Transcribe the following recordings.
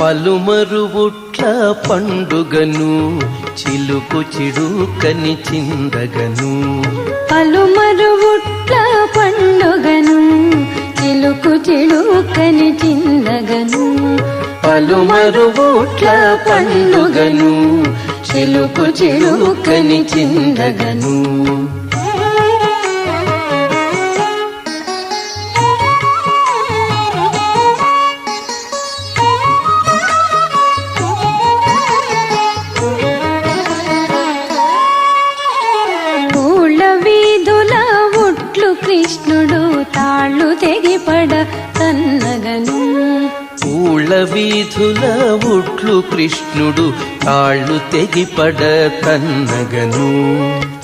పలుమరువుట్ల పండుగను చిలుకు చిడుకని చిందగను. పలుమరువుట్ల పండుగను చిలుకు చిలుకని చిందగను. పలుమరువుట్ల పండుగను చిలుకు చిడుకని చిందగను. కృష్ణుడు తాళ్ళు తెగిపడ తన్నగను. పూల వీధుల ఉట్లు కృష్ణుడు తాళ్ళు తెగిపడ తన్నగను.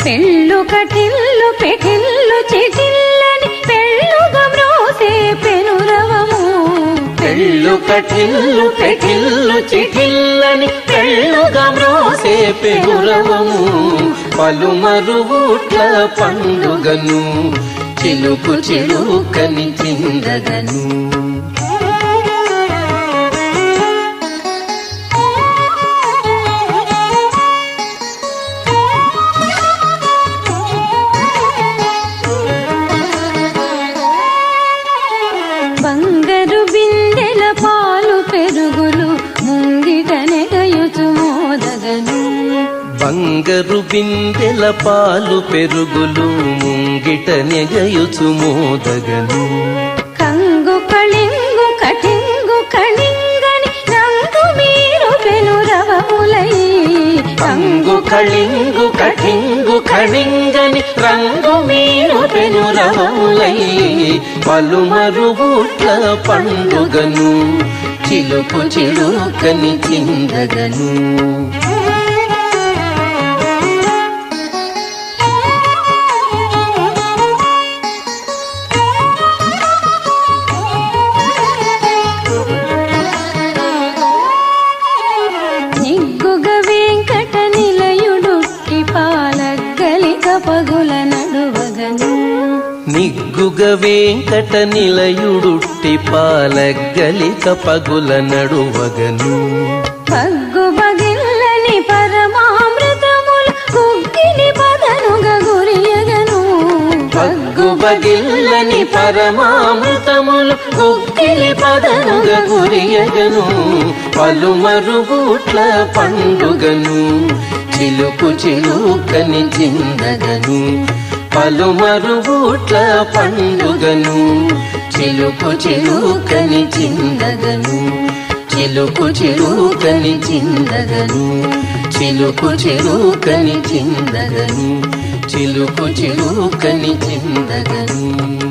పెళ్ళు కటిల్లు పెటిల్లు చిటిల్లని పెళ్ళుగా మ్రోసే పెనురవము. పెళ్ళు కటిల్లు పెటిల్లు చిటిల్లని పెళ్ళుగా మ్రోసే పెనురవము. పలుమరువుట్ల పండుగను. చిలుకు చిలుకని చిందగను. బంగారు బిందెల పాలు పెరుగు బంగరు బిందెల పాలు పెరుగులు ముంగిట నెగయుచు మోదగను కంగు కళింగు కటింగు కళింగని రంగు మీరు పెనురవములై. కంగు కళింగు కఠింగు కణింగని రంగు మీరు పెనురములై పలుమరువుట్ల పండుగను చిలుకు చిలుకని చిందగను. పాలగ్గలిక పగుల నడువగను. నిగ్గుగ వెంకట నిలయుడుట్టి పాలగలిక పగుల నడువగను. పదిల్లని పరమామృతములు కుక్కిలి పదనుగ గురియగను. పలుమరుగుట్ల పండుగను చిలుకు చిలుకని చిందగను పలుమరుగుట్ల పండుగను చిలుకు చిలుకని చిందగను చిలుకు చిలుకని చిందగను చిలుకు చిలుకని చిందగను చిలుకు చిలుకని చిందగను.